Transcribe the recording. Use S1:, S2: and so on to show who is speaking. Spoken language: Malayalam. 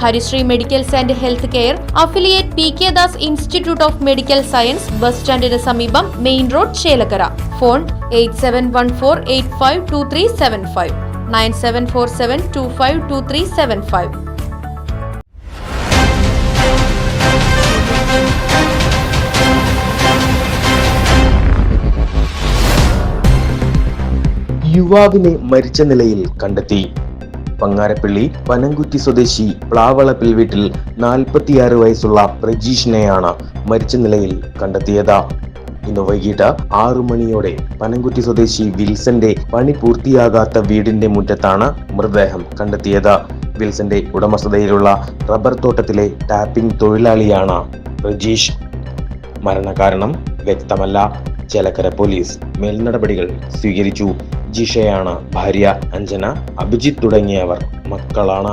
S1: Harisree medicals and health care affiliate P K Das institute of medical science bus സ്റ്റാൻഡിന് സമീപം main road Chelakkara. Phone eight seven one four eight five two three seven five. Nine seven four seven two five two three seven five.
S2: യുവാവിനെ മരിച്ച നിലയിൽ കണ്ടെത്തി. പങ്ങാരപ്പള്ളി പനംകുറ്റി സ്വദേശി പ്ലാവളപ്പിൽ വീട്ടിൽ നാൽപ്പത്തിയാറ് വയസ്സുള്ള പ്രജീഷിനെയാണ് മരിച്ച നിലയിൽ കണ്ടെത്തിയത്. ഇന്ന് വൈകിട്ട് ആറു മണിയോടെ പനംകുറ്റി സ്വദേശി വിൽസന്റെ പണി പൂർത്തിയാകാത്ത വീടിന്റെ മുറ്റത്താണ് മൃതദേഹം കണ്ടെത്തിയത്. വിൽസന്റെ ഉടമസ്ഥതയിലുള്ള റബ്ബർ തോട്ടത്തിലെ ടാപ്പിംഗ് തൊഴിലാളിയാണ് പ്രജീഷ്. മരണകാരണം വ്യക്തമല്ല. ചേലക്കര പോലീസ് മേൽനടപടികൾ സ്വീകരിച്ചു. ജിഷയാണ് ഭാര്യ അഞ്ജന അഭിജിത്ത് തുടങ്ങിയവർ മക്കളാണ്.